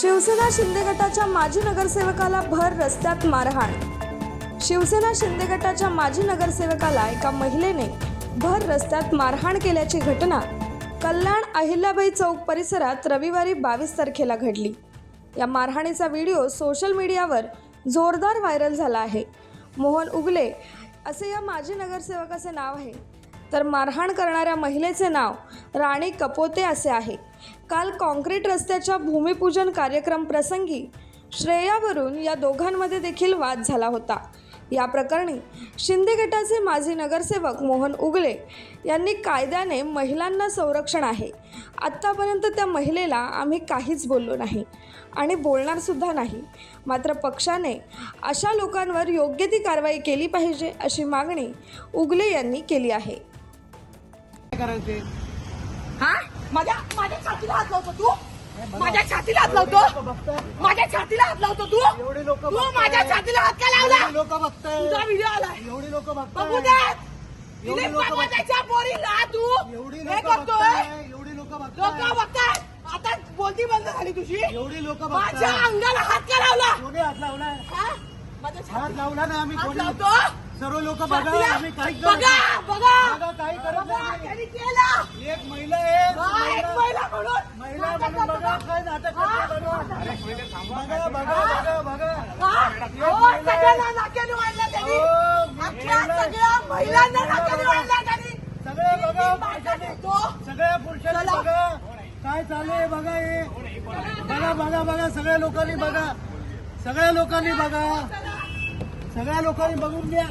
शिवसेना शिंदे गटाच्या माजी नगरसेवकाला भर रस्त्यात मारहाण. शिवसेना शिंदे गटाच्या माजी नगरसेवकाला एका महिलेने भर रस्त्यात मारहाण केल्याची घटना कल्याण अहिल्याबाई चौक परिसरात रविवारी बावीस तारखेला घडली. या मारहाणीचा व्हिडिओ सोशल मीडियावर जोरदार व्हायरल झाला आहे. मोहन उगले असे या माजी नगरसेवकाचे नाव आहे. तर मारहाण करणाऱ्या महिलेचे नाव राणी कपोते असे आहे. काल कॉन्क्रीट रस्त्याच्या भूमिपूजन कार्यक्रम प्रसंगी श्रेयावरून या दोघांमध्ये देखील वाद झाला होता. या प्रकरणी शिंदे गटाचे माजी नगरसेवक मोहन उगले यांनी कायद्याने महिलांना संरक्षण आहे. आत्तापर्यंत त्या महिलेला आम्ही काहीच बोललो नाही आणि बोलणार सुद्धा नाही. मात्र पक्षाने अशा लोकांवर योग्य ती कारवाई केली पाहिजे अशी मागणी उगले यांनी केली आहे. हा? माझ्या माझ्या छातीला हात लावतो तू. माझ्या छातीला हात लावतो. माझ्या छातीला हात लावतो तू. एवढे लोक तू माझ्या छातीला हात का लावला? लोक बघताय. तुझा व्हिडिओ आलाय. एवढी लोक बघू बघताय दे. एवढी लोकं पोरीला तू. हे लोक करतोय बघताय. एवढी लोक लोक बघताय. बघताय आता बोलती बंद झाली तुझी. एवढी लोक माझ्या अंगाला हात का लावला? कोणी हात लावलाय? हा? माझ्या हात छाती लावला ना आम्ही कोणी? लावतो. सर्व लोक बघा. आम्ही काही बघा. बघा. काही करत नाही. एक महिला आहे. सगळ्यांना नाक्याने वाढलं त्यांनी. हो, सगळ्या महिलांना नाक्याने. वाढलं त्यांनी. सगळ्या पुरुषांनी चला. बघा. काय चालू आहे बघा हे. बघा बघा बघा सगळ्या लोकांनी बघा. सगळ्या लोकांनी बघा. सगळ्या लोकांनी बघून घ्या.